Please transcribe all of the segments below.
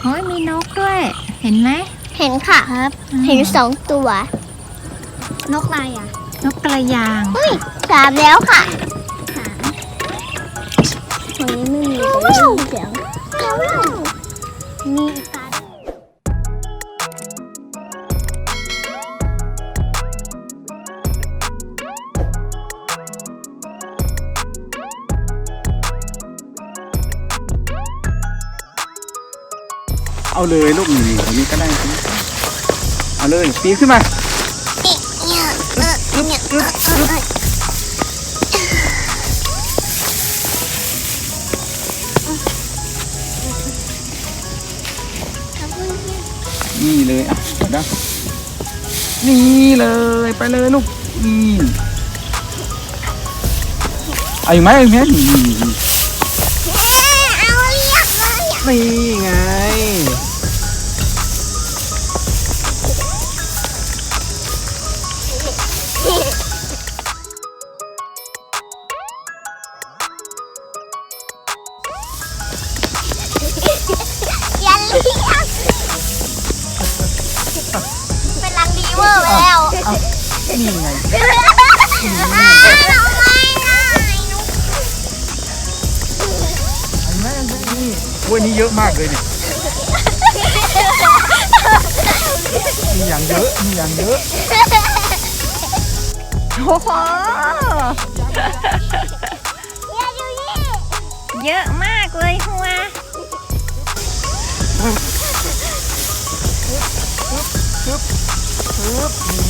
โอ้ยมีนกด้วย เห็นไหม เห็นค่ะ ครับ เห็นสองตัว นกอะไรอะ นกกระยางสามแล้วค่ะวันนี้ไม่มีเลยเสียงมีอีก เอาเลยลูกหนีตรงนี้ก็ได้สิเอาเลยปีนขึ้นมานี่เลยอะเดี๋ยวนะนี่เลยไปเลยลูกนี่เอาอีกไหมเอาอีกไหมนี่เอาเรียกเลยนี่ นี่ไงอ้าวทำไมล่ะเห็นไหมเห็นไหมนี่โอ้ยนี่เยอะมากเลยเนี่ยมีอย่างเยอะมีอย่างเยอะโอ้โหอย่าดูนี่เยอะมากเลยหัวปึ๊บนี่ไง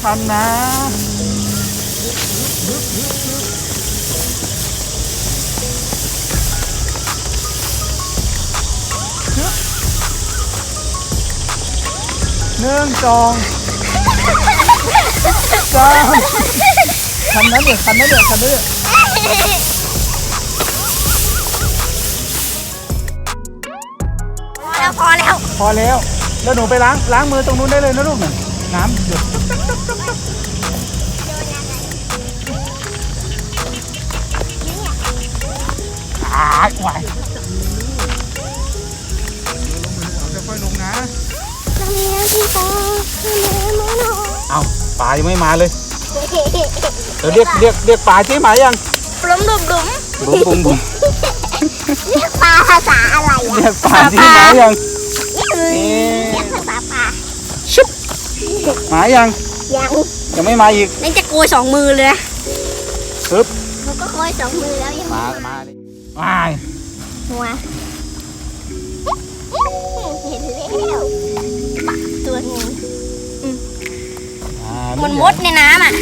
ทันนะหนึ่งสองสามคันนั้นเดี๋ยวคันนั้นเดี๋ยวคันนั้นเดี๋ยวแล้วพอแล้ว พอแล้ว แล้วหนูไปล้างล้างมือตรงนู้นได้เลยนะลูกน่ะน้ำหยดอ่าไหวค่อยๆลงนะตรงนี้พี่ปอทำไมไม่นอนเอาปลายังไม่มาเลยเดี๋ยวเรียกเรียกเรียกปลาที่มายังปลุมดุมดุมบุ้มบุ้มบุ้มเรียกปลาภาษาอะไรอะเรียกปลาที่มายังเรีเอ๊ยกะ ภาษาปลา ชุบ มายังยังยังไม่มาอีกนั่นจะโกยสองมือเลยนะปึ๊บมันก็โกยสองมือแล้วยังมามาเลยมาหัวเห็นแล้วปลาตัวนึงอ่ามันมดในน้ำอะ